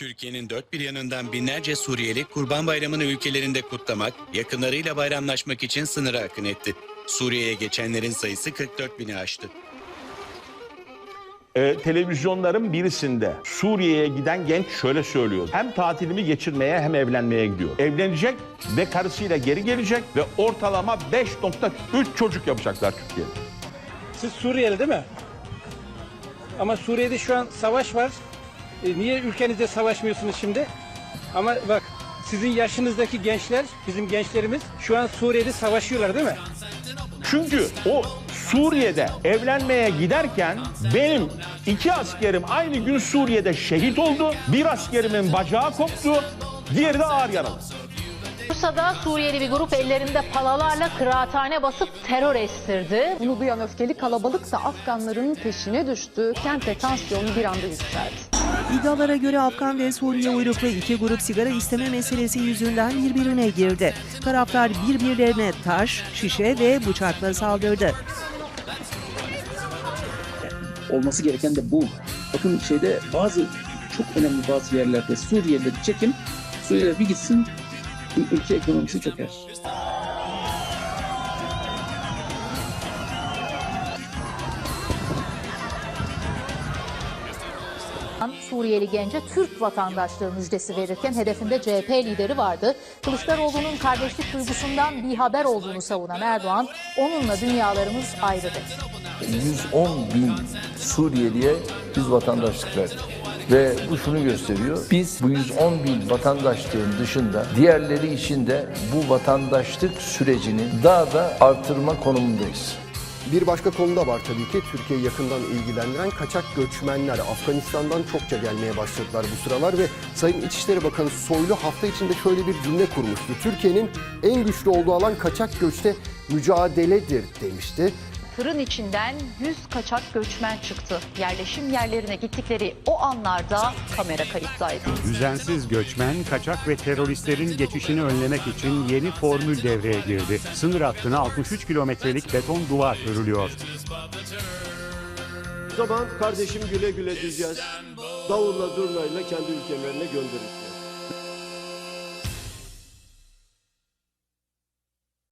Türkiye'nin dört bir yanından binlerce Suriyeli Kurban Bayramı'nı ülkelerinde kutlamak, yakınlarıyla bayramlaşmak için sınıra akın etti. Suriye'ye geçenlerin sayısı 44 bini aştı. Ee, televizyonların birisinde Suriye'ye giden genç şöyle söylüyor. Hem tatilimi geçirmeye hem evlenmeye gidiyor. Evlenecek ve karısıyla geri gelecek ve ortalama 5.3 çocuk yapacaklar Türkiye'de. Siz Suriyeli değil mi? Ama Suriye'de şu an savaş var. E, niye ülkenizde savaşmıyorsunuz şimdi? Ama bak sizin yaşınızdaki gençler, bizim gençlerimiz şu an Suriye'de savaşıyorlar değil mi? Çünkü o Suriye'de evlenmeye giderken benim iki askerim aynı gün Suriye'de şehit oldu. Bir askerimin bacağı koptu, diğeri de ağır yaralı. Bursa'da Suriyeli bir grup ellerinde palalarla kıraathane basıp terör estirdi. Bunu duyan öfkeli kalabalık da Afganların peşine düştü. Kentte tansiyon bir anda yükseldi. İddialara göre Afgan ve Suriye uyruklu iki grup sigara isteme meselesi yüzünden birbirine girdi. Taraflar birbirlerine taş, şişe ve bıçakla saldırdı. olması gereken de bu. Bakın şeyde bazı çok önemli bazı yerlerde Suriye'de çekin, Suriye'de bir gitsin ülke ekonomisi çöker. Suriyeli gence Türk vatandaşlığı müjdesi verirken hedefinde CHP lideri vardı. Kılıçdaroğlu'nun kardeşlik duygusundan bir haber olduğunu savunan Erdoğan, onunla dünyalarımız ayrı dedi. 110 bin Suriyeliye biz vatandaşlık verdik. Ve bu şunu gösteriyor. Biz bu 110 bin vatandaşlığın dışında diğerleri için de bu vatandaşlık sürecini daha da artırma konumundayız. Bir başka konu da var tabii ki Türkiye'yi yakından ilgilendiren kaçak göçmenler. Afganistan'dan çokça gelmeye başladılar bu sıralar ve Sayın İçişleri Bakanı Soylu hafta içinde şöyle bir cümle kurmuştu. Türkiye'nin en güçlü olduğu alan kaçak göçte mücadeledir demişti. Tırın içinden 100 kaçak göçmen çıktı. Yerleşim yerlerine gittikleri o anlarda kamera kayıttaydı. Düzensiz göçmen, kaçak ve teröristlerin geçişini önlemek için yeni formül devreye girdi. Sınır hattına 63 kilometrelik beton duvar örülüyor. O zaman kardeşim güle güle diyeceğiz. Davulla zurnayla kendi ülkelerine gönderin.